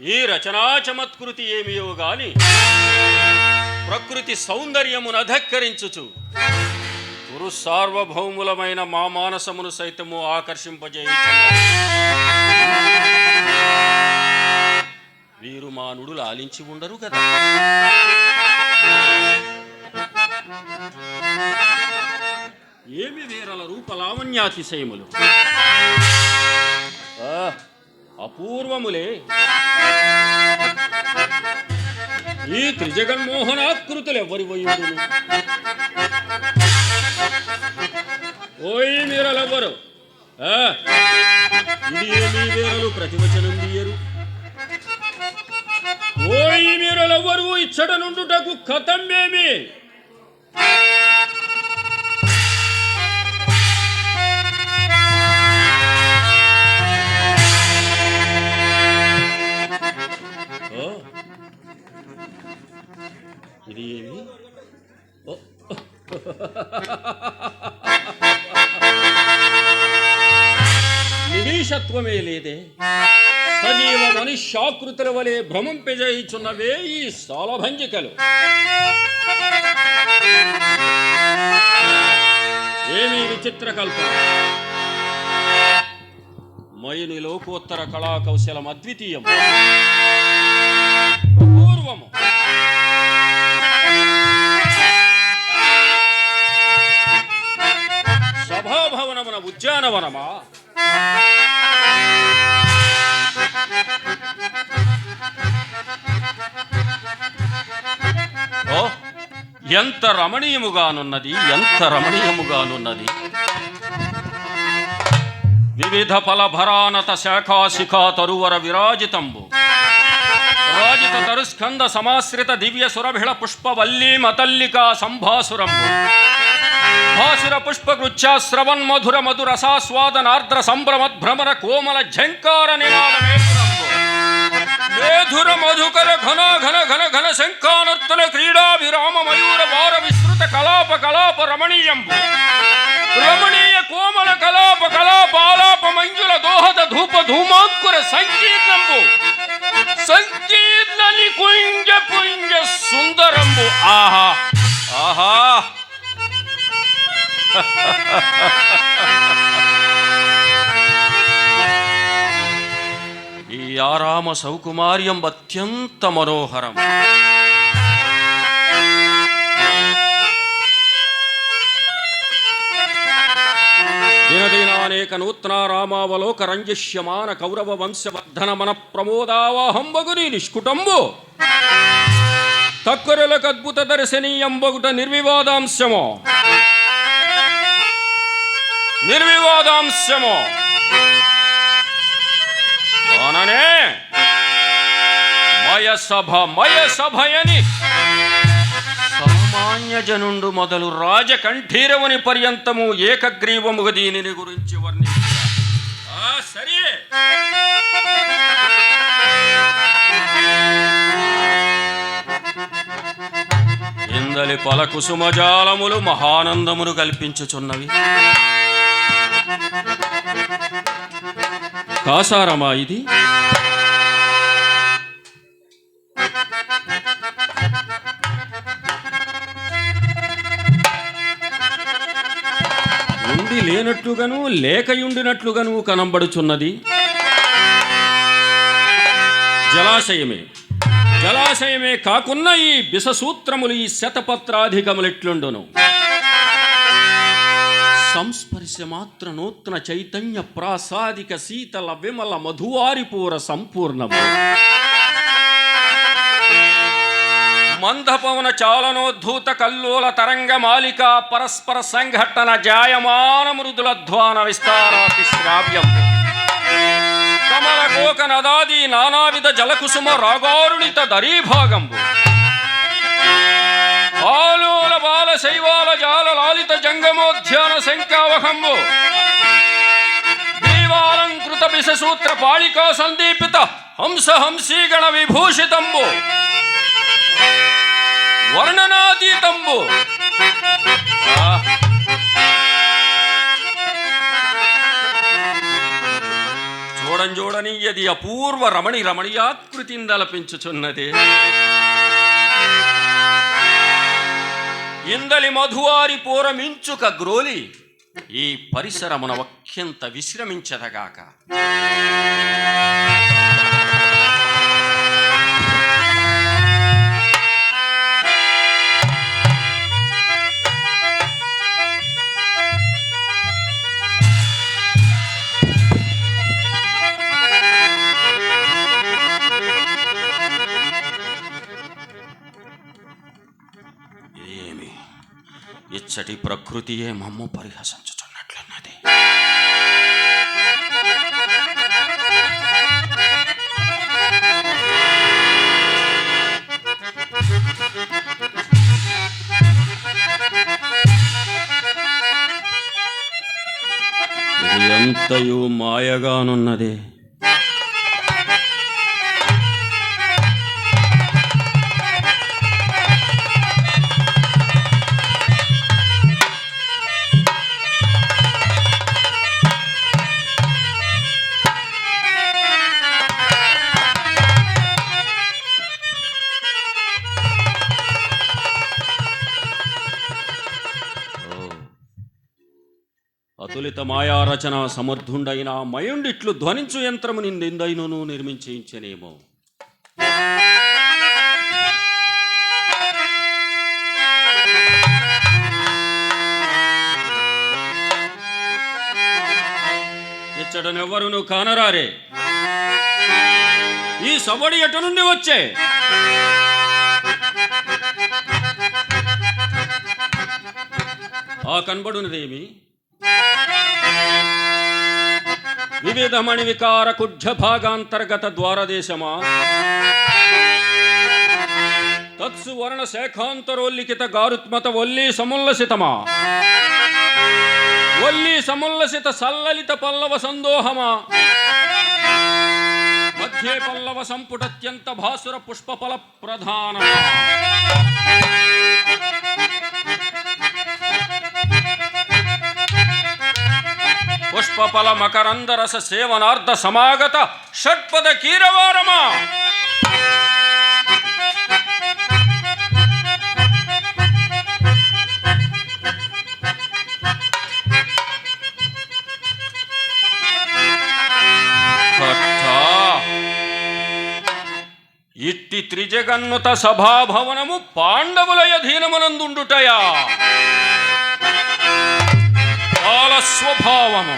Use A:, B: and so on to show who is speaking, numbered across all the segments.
A: ఈ రచనా చమత్కృతి ఏమియో గాని ప్రకృతి సౌందర్యమును అధక్కరించుచు గురు సార్వభౌములమైన మా మానసమును సైతము ఆకర్షింపజేయుచున్నారు వీరు మానుడు లాలించి ఉండరు కదా. ఏమి వీరల రూపలావణ్యాతిశయములు ఆ, పూర్వములే. ఈ త్రిజగన్మోహనాకృతులు ఎవరి వయుడును? ఓయ్ మీరలెవ్వరు ఆ, ఇది ఏమీ ప్రతివచనం తీయరు ఓయ్ మీరలెవ్వరు ఇచ్చట నుండుటకు కథమేమి మనుష్యాకృతుల వలె భ్రమంపెజయిచున్నవే ఈ సాలభంజికలు. ఏమీ విచిత్ర కల్పన? మయుని లోకోత్తర కళా కౌశలం అద్వితీయం. పూర్వము సభాభవనమున ఉద్యానవనమా? ఎంత రమణీయముగానున్నది ఎంత రమణీయముగానున్నది? వివిధ ఫలభరానత శాఖాశిఖా తరువర విరాజితంబు. రాజిత తరుస్కంద సమాశ్రిత దివ్య సురభిళ పుష్పవల్లీ మతల్లికా సంభాసురంబు. భాసుర పుష్పకృచ్ఛాశ్రవన్ మధుర మధురసాస్వాదనార్ద్ర సంభ్రమద్ భ్రమర కోమల ఝంకార నినాదమేపురంబు మేధుర మధుకర ఘన ఘన శంఖానర్తన క్రీడా విరామ మయూర వార విస్తృత కలాప కలాప రమణీయంబు రమణీయ కోమల కలాప కలాప ఆలాప మంజుల దోహద ధూప ధూమాంకుర సంకీర్ణంబు సంకీర్ణ ఆరామ సౌకుమార్యం అత్యంత మనోహరం దినదినానేక నూత్న రామావలోక రంజిష్యమాన కౌరవ వంశవర్ధన మన ప్రమోదావాహంబగుని నిష్కుటంబు. తక్కురలకు అద్భుత దర్శనీయంబగుట నిర్వివాదాంశము. నిర్వివాదాంశము. మయ సభ మయ సభయని సామాన్య జనుండు మొదలు రాజకంఠీరవుని పర్యంతము ఏకగ్రీవముగా దీనిని గురించి వర్ణించ సరే. ఇందలి పల కుసుమజాలములు మహానందమును కల్పించుచున్నవి. కాసారమా ఇది? లేనట్లుగాను లేకయుండినట్లుగాను కనబడుచున్నది. జలాశయమే. జలాశయమే కాకున్న ఈ బిససూత్రములు ఈ శతపత్రాధికములెట్లుండును. సంస్పర్శ మాత్ర నూత్న చైతన్య ప్రాసాదిక శీతల విమల మధువారిపూర సంపూర్ణము. మందపవన చాలనోద్ధూత కల్లోల తరంగ మాలిక పరస్పర సంఘటన జాయమాన మృదుల ధ్వాన విస్తారాతి శ్రావ్యం. కమల కోక నదాది నానావిధ జలకుసుమ రాగారుణిత దరీభాగంబు. ఆలోల బాల శైవాల జాల లాలిత జంగమోధ్యాన శంకావహంబు దేవాలంకృత విషసూత్ర పాళికా సందీపిత హంస హంసీగణ విభూషితంబు. వర్ణనాతీతంబు. చూడం చూడని అది అపూర్వ రమణి రమణీయాకృతిందలపించుచున్నది ఇందలి మధువారి పూరమించుక గ్రోలి ఈ పరిసరమున ఒక్యంత విశ్రమించదగాక. ఇచ్చటి ప్రకృతియే మమ్ము పరిహసించుచున్నట్లున్నది. ఎంతయు మాయగానున్నది. రచన సమర్థుండైన మయుండిట్లు ధ్వనించు యంత్రము నిందైనను నిర్మించేయించనేమో. ఇచ్చడనెవ్వరును కానరారే. ఈ సబడి ఎటు నుండి వచ్చే? ఆ కనబడునదేమి? వివిధమణి వికార కుడ్జ భాగాంతర్గత ద్వారదేశమా తత్సు వర్ణ శేఖాంతరోల్లిఖిత గారుత్మత ఒల్లి సముల్లసితమా ఒల్లి సముల్లసిత సల్లలిత పల్లవ సందోహమా మధ్యే పల్లవ సంపుటత్యంత భాసుర పుష్పఫల ప్రధానమా పుష్పఫల మకరందరస సేవనార్ధ సమాగత షట్పద కీరవారమా కట్టా. ఇట్టి త్రిజగన్నుత సభాభవనము పాండవుల అధీనమునందుండుటయా కాల స్వభావము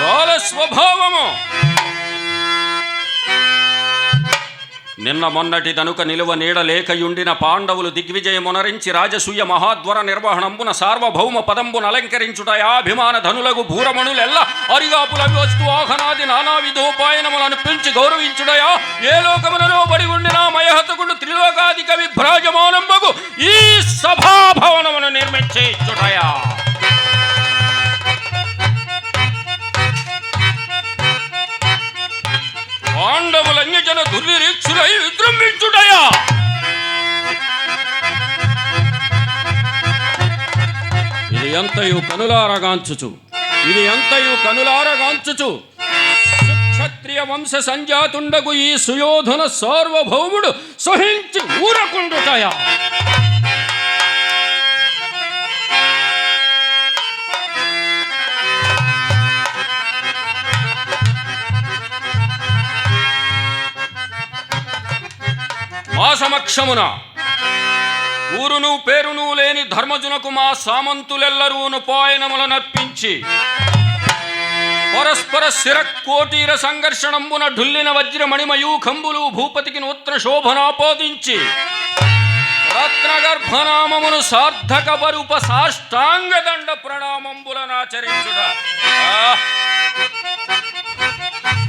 A: కాల స్వభావము నిన్న మొన్నటి తనుక నిలువ నీడలేకయుండిన పాండవులు దిగ్విజయమునరించి రాజసూయ మహాద్వర నిర్వహణంబున సార్వభౌమ పదంబున అలంకరించుటయాభిమాన ధనులకు భూరమణులెల్ల అరిగాపుల వస్తు ఆహనాది నానా విధోపాయనములను పిలిచి గౌరవించుడయా ఏ లోకములలో బడి ఉండిన మయహతకుడు త్రిలోకాధిక కనులారగాంచుచు ఇది ఎంతయు కనులారగాంచుచు. క్షత్రియ వంశ సంజాతుండగు ఈ సుయోధన సార్వభౌముడు సహించి ఊరకుండుటయా? మా సమక్షమున ఊరును పేరును లేని ధర్మజునకు మా సామంతులెల్లరూను పాయనముల నర్పించి. పరస్పర శిర కోటీర సంఘర్షణంబున ఢుల్లిన వజ్రమణిమయూఖంబులు భూపతికి నూత్న శోభనాపోదించి రత్నగర్భనామమును సార్థక బరుప సాష్టాంగ దండ ప్రణామంబులనాచరించుట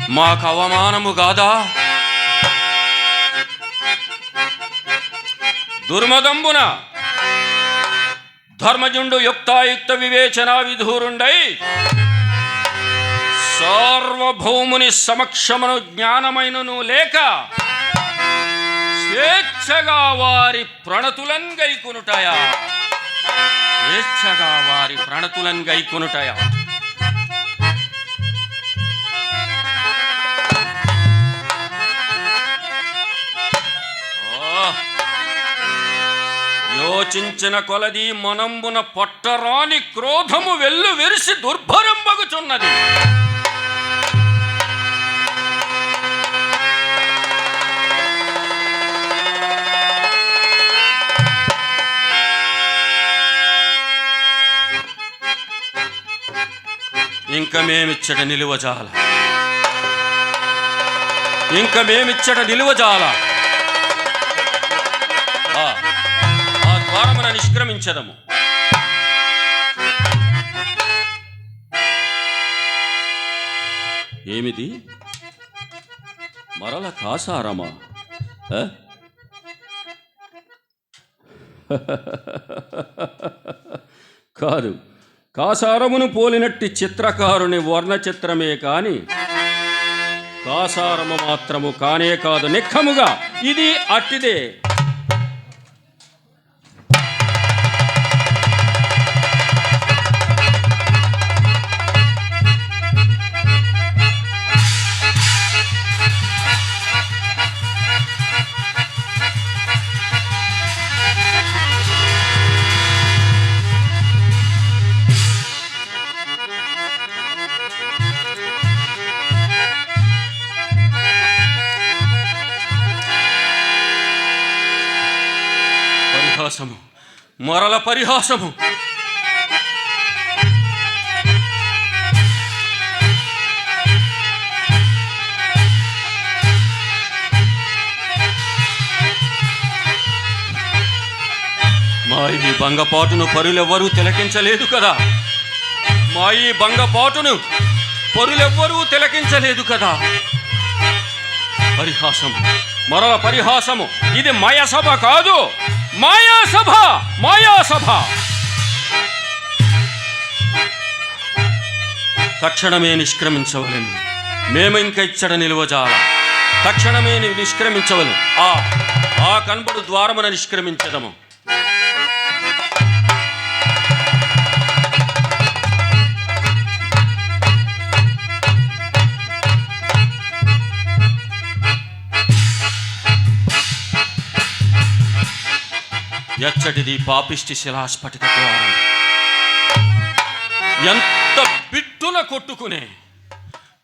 A: మాకు అవమానము కాదా? దుర్మదంబున ధర్మజుండు యుక్తాయుక్త వివేచనా విధూరుండై సార్వభౌముని సమక్షమును జ్ఞానమైనను లేక స్వేచ్ఛగా వారి ప్రణతులన్ గైకొనుటయా స్వేచ్ఛగా వారి ప్రణతులన్ గైకొనుటయా ఆలోచించిన కొలది మనంబున పొట్టరాని క్రోధము వెల్లు విరిసి దుర్భరంబగుచున్నది. ఇంక మేమిచ్చట నిలువజాల. ఇంక మేమిచ్చట నిలువజాల. నిష్క్రమించదము ఏమిది? మరల కాసారమా? కాదు కాసారమును పోలినట్టి చిత్రకారుని వర్ణ చిత్రమే కాని కాసారము మాత్రము కానే కాదు నిఖముగా. ఇది అట్టిదే. పరిహాసము. మరల పరిహాసము. మా ఈ బంగపాటును పరులెవ్వరూ తిలకించలేదు కదా? మా ఈ బంగపాటును పరులెవ్వరూ తిలకించలేదు కదా? పరిహాసము. మరల పరిహాసము. ఇది మయ సభ కాదు. మాయాసభ మాయాసభ తక్షణమే నిష్క్రమించవలను. మేము ఇంక ఇచ్చట నిలువజాల తక్షణమే నిష్క్రమించవలను. ఆ ఆ కనబడు ద్వారమున నిష్క్రమించదము. ఎచ్చటిది పాపిష్టి శిలాస్ఫటిక ద్వారం. ఎంత బిట్టున కొట్టుకునే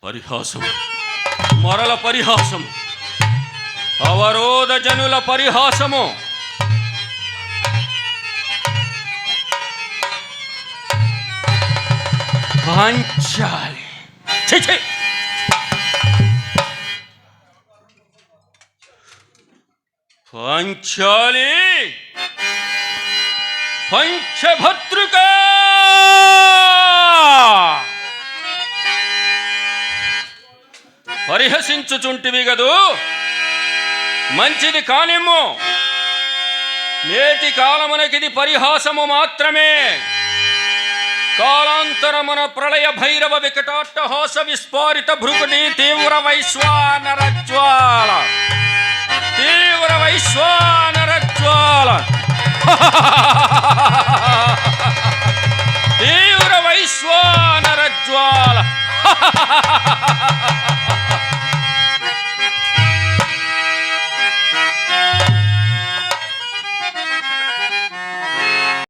A: పరిహాసం మరల పరిహాసం అవరోధ జనుల పరిహాసము. పాంచాలి. ఛీ, పంచాలి. పంచభద్రుక! పరిహసించుచుంటివి గదు. మంచిది కానిమ్ము. నేటి కాలమునకిది పరిహాసము మాత్రమే. కాలాంతరమున ప్రళయ భైరవ వికటాట్టహాస విస్ఫారిత భృగుని తీవ్ర వైశ్వానర జ్వాల. తీవ్ర వైశ్వానర జ్వాల తీవ్ర వైశ్వానర జ్వాల.